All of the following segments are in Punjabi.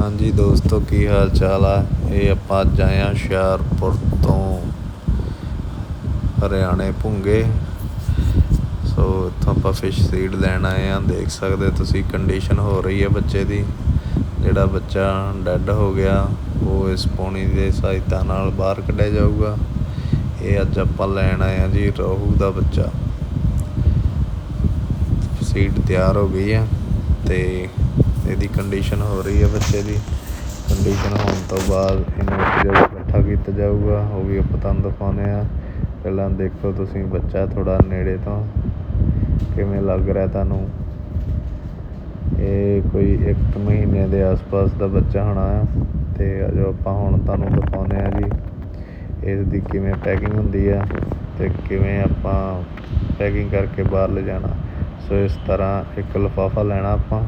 ਹਾਂਜੀ ਦੋਸਤੋ, ਕੀ ਹਾਲ ਚਾਲ ਆ? ਇਹ ਆਪਾਂ ਅੱਜ ਆਏ ਆ ਹੁਸ਼ਿਆਰਪੁਰ ਤੋਂ ਹਰਿਆਣੇ ਭੁੰਗੇ। ਸੋ ਇੱਥੋਂ ਆਪਾਂ ਫਿਸ਼ ਸੀਡ ਲੈਣ ਆਏ ਆ। ਦੇਖ ਸਕਦੇ ਤੁਸੀਂ ਕੰਡੀਸ਼ਨ ਹੋ ਰਹੀ ਹੈ ਬੱਚੇ ਦੀ। ਜਿਹੜਾ ਬੱਚਾ ਡੈੱਡ ਹੋ ਗਿਆ, ਉਹ ਇਸ ਪੌਣੀ ਦੇ ਸਹਾਇਤਾ ਨਾਲ ਬਾਹਰ ਕੱਢਿਆ ਜਾਊਗਾ। ਇਹ ਅੱਜ ਆਪਾਂ ਲੈਣ ਆਏ ਆ ਜੀ, ਰੋਹੂ ਦਾ ਬੱਚਾ। ਸੀਡ ਤਿਆਰ ਹੋ ਗਈ ਹੈ ਤੇ ਇਹਦੀ ਕੰਡੀਸ਼ਨ ਹੋ ਰਹੀ ਹੈ ਬੱਚੇ ਦੀ। ਕੰਡੀਸ਼ਨ ਹੋਣ ਤੋਂ ਬਾਅਦ ਇਹਨੂੰ ਇੱਕ ਜਗ੍ਹਾ ਇਕੱਠਾ ਕੀਤਾ ਜਾਊਗਾ। ਉਹ ਵੀ ਆਪਾਂ ਤੁਹਾਨੂੰ ਦਿਖਾਉਂਦੇ ਆ ਪਹਿਲਾਂ ਦੇਖੋ ਤੁਸੀਂ ਬੱਚਾ ਥੋੜਾ ਨੇੜੇ ਤੋਂ ਕਿਵੇਂ ਲੱਗ ਰਿਹਾ ਤੁਹਾਨੂੰ। ਇਹ ਕੋਈ 1 ਮਹੀਨੇ ਦੇ ਆਸ-ਪਾਸ ਦਾ ਬੱਚਾ ਹੋਣਾ ਆ ਤੇ ਜੋ ਆਪਾਂ ਹੁਣ ਤੁਹਾਨੂੰ ਦਿਖਾਉਂਦੇ ਆ ਜੀ ਇਸ ਦੀ ਕਿਵੇਂ ਪੈਕਿੰਗ ਹੁੰਦੀ ਆ ਤੇ ਕਿਵੇਂ ਆਪਾਂ ਪੈਕਿੰਗ ਕਰਕੇ ਬਾਹਰ ਲਿਜਾਣਾ ਸੋ ਇਸ ਤਰ੍ਹਾਂ ਇੱਕ ਲਿਫਾਫਾ ਲੈਣਾ ਆਪਾਂ।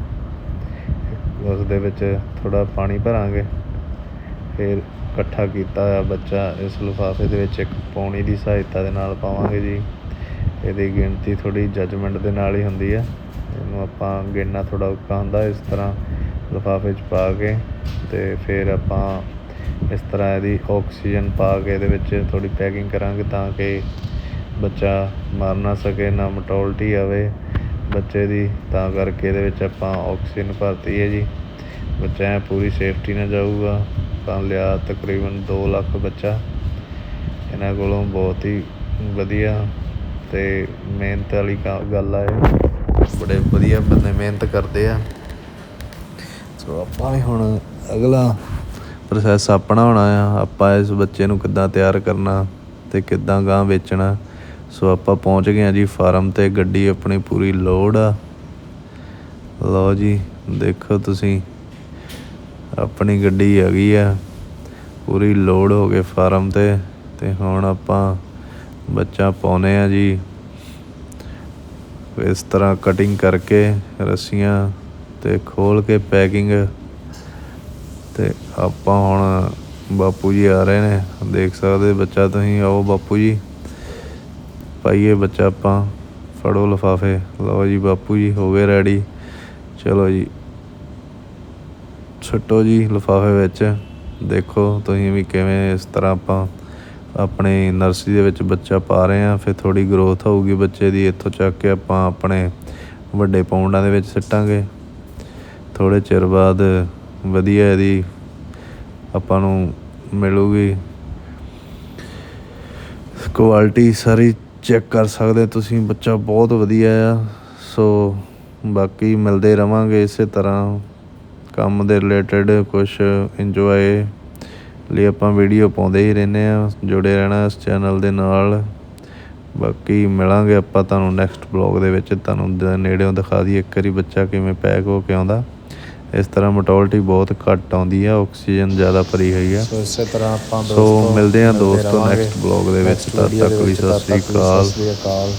ਉਸ ਦੇ ਵਿੱਚ ਥੋੜ੍ਹਾ ਪਾਣੀ ਭਰਾਂਗੇ। ਫਿਰ ਇਕੱਠਾ ਕੀਤਾ ਹੋਇਆ ਬੱਚਾ ਇਸ ਲਿਫਾਫੇ ਦੇ ਵਿੱਚ ਇੱਕ ਪੌਣੀ ਦੀ ਸਹਾਇਤਾ ਦੇ ਨਾਲ ਪਾਵਾਂਗੇ ਜੀ। ਇਹਦੀ ਗਿਣਤੀ ਥੋੜੀ ਜਜਮੈਂਟ ਦੇ ਨਾਲ ਹੀ ਹੁੰਦੀ ਹੈ ਇਹਨੂੰ ਆਪਾਂ ਗਿਣਨਾ ਥੋੜਾ ਔਖਾ ਹੁੰਦਾ ਇਸ ਤਰ੍ਹਾਂ ਲਿਫਾਫੇ 'ਚ ਪਾ ਕੇ ਤੇ ਫਿਰ ਆਪਾਂ ਇਸ ਤਰ੍ਹਾਂ ਇਹਦੀ ਆਕਸੀਜਨ ਪਾ ਕੇ ਇਹਦੇ ਵਿੱਚ ਥੋੜੀ ਪੈਕਿੰਗ ਕਰਾਂਗੇ ਤਾਂ ਕਿ ਬੱਚਾ ਮਰ ਨਾ ਸਕੇ, ਨਾ ਮਟੋਲਟੀ ਆਵੇ। ਬੱਚੇ ਦੀ, ਤਾਂ ਕਰਕੇ ਇਹਦੇ ਵਿੱਚ ਆਪਾਂ ਆਕਸੀਜਨ ਭਰਤੀ ਹੈ ਜੀ। ਬੱਚਾ ਐਂ ਪੂਰੀ ਸੇਫਟੀ ਨਾਲ ਜਾਊਗਾ। ਤਾਂ ਲਿਆ ਤਕਰੀਬਨ 2 ਲੱਖ ਬੱਚਾ। ਇਹਨਾਂ ਕੋਲੋਂ ਬਹੁਤ ਹੀ ਵਧੀਆ ਤੇ ਮਿਹਨਤ ਵਾਲੀ ਕਾ- ਗੱਲ ਆ ਇਹ। ਬੜੇ ਵਧੀਆ ਬੰਦੇ ਮਿਹਨਤ ਕਰਦੇ ਆ। ਸੋ ਆਪਾਂ ਵੀ ਹੁਣ ਅਗਲਾ ਪ੍ਰੋਸੈਸ ਆਪਣਾ ਹੋਣਾ ਆ। ਆਪਾਂ ਇਸ ਬੱਚੇ ਨੂੰ ਕਿੱਦਾਂ ਤਿਆਰ ਕਰਨਾ ਤੇ ਕਿੱਦਾਂ ਗਾਂ ਵੇਚਣਾ। ਸੋ ਆਪਾਂ ਪਹੁੰਚ ਗਏ ਆ ਜੀ ਫਾਰਮ ਤੇ, ਗੱਡੀ ਆਪਣੀ ਪੂਰੀ ਲੋਡ ਆ। ਲਓ ਜੀ, ਦੇਖੋ ਤੁਸੀਂ, ਆਪਣੀ ਗੱਡੀ ਹੈਗੀ ਆ, ਪੂਰੀ ਲੋਡ ਹੋ ਗਏ ਫਾਰਮ ਤੇ। ਤੇ ਹੁਣ ਆਪਾਂ ਬੱਚਾ ਪਾਉਨੇ ਆ ਜੀ। ਇਸ ਤਰ੍ਹਾਂ ਕਟਿੰਗ ਕਰਕੇ ਰੱਸੀਆਂ ਤੇ ਖੋਲ ਕੇ ਪੈਕਿੰਗ ਤੇ ਆਪਾਂ ਹੁਣ ਬਾਪੂ ਜੀ ਆ ਰਹੇ ਨੇ। ਦੇਖ ਸਕਦੇ ਬੱਚਾ ਤੁਸੀਂ, ਆਓ ਬਾਪੂ ਜੀ। ਪਾਈਏ ਬੱਚਾ ਆਪਾਂ। ਫੜੋ ਲਫਾਫੇ। ਲਓ ਜੀ ਬਾਪੂ ਜੀ, ਹੋ ਗਏ ਰੈਡੀ ਚਲੋ ਜੀ। ਛੱਟੋ ਜੀ ਲਫਾਫੇ ਵਿੱਚ। ਦੇਖੋ ਤੁਸੀਂ ਵੀ ਕਿਵੇਂ ਇਸ ਤਰ੍ਹਾਂ ਆਪਾਂ ਆਪਣੇ ਨਰਸਰੀ ਦੇ ਵਿੱਚ ਬੱਚਾ ਪਾ ਰਹੇ ਆ ਫਿਰ ਥੋੜੀ ਗਰੋਥ ਹੋਊਗੀ ਬੱਚੇ ਦੀ। ਇੱਥੋਂ ਚੱਕ ਕੇ ਆਪਾਂ ਆਪਣੇ ਵੱਡੇ ਪੌਂਡਾਂ ਦੇ ਵਿੱਚ ਸਿੱਟਾਂਗੇ। ਥੋੜੇ ਚਿਰ ਬਾਅਦ ਵਧੀਆ ਇਹਦੀ ਆਪਾਂ ਨੂੰ ਮਿਲੂਗੀ। ਕੁਆਲਿਟੀ ਸਾਰੀ ਚੈੱਕ ਕਰ ਸਕਦੇ ਤੁਸੀਂ, ਬੱਚਾ ਬਹੁਤ ਵਧੀਆ ਆ। ਸੋ ਬਾਕੀ ਮਿਲਦੇ ਰਵਾਂਗੇ ਇਸੇ ਤਰ੍ਹਾਂ। ਕੰਮ ਦੇ ਰਿਲੇਟਡ ਕੁਝ ਇੰਜੋਏ ਲਈ ਆਪਾਂ ਵੀਡੀਓ ਪਾਉਂਦੇ ਹੀ ਰਹਿੰਦੇ ਆ, ਜੁੜੇ ਰਹਿਣਾ ਇਸ ਚੈਨਲ ਦੇ ਨਾਲ। ਬਾਕੀ ਮਿਲਾਂਗੇ ਆਪਾਂ ਤੁਹਾਨੂੰ ਨੈਕਸਟ ਬਲੌਗ ਦੇ ਵਿੱਚ, ਤੁਹਾਨੂੰ ਨੇੜਿਓਂ ਦਿਖਾ ਦਈਏ ਇੱਕ ਵਾਰੀ ਬੱਚਾ ਕਿਵੇਂ ਪੈਕ ਹੋ ਕੇ ਆਉਂਦਾ। ਇਸ ਤਰ੍ਹਾਂ ਮੋਟੋਲਿਟੀ ਬਹੁਤ ਘੱਟ ਆਉਂਦੀ ਆ ਆਕਸੀਜਨ ਜ਼ਿਆਦਾ ਭਰੀ ਹੋਈ ਆ ਸੋ ਇਸੇ ਤਰ੍ਹਾਂ ਆਪਾਂ ਸੋ ਮਿਲਦੇ ਹਾਂ ਦੋਸਤੋ next vlog ਦੇ ਵਿੱਚ। ਤਦ ਤੱਕ ਲਈ। ਸਤਿ ਸ੍ਰੀ ਅਕਾਲ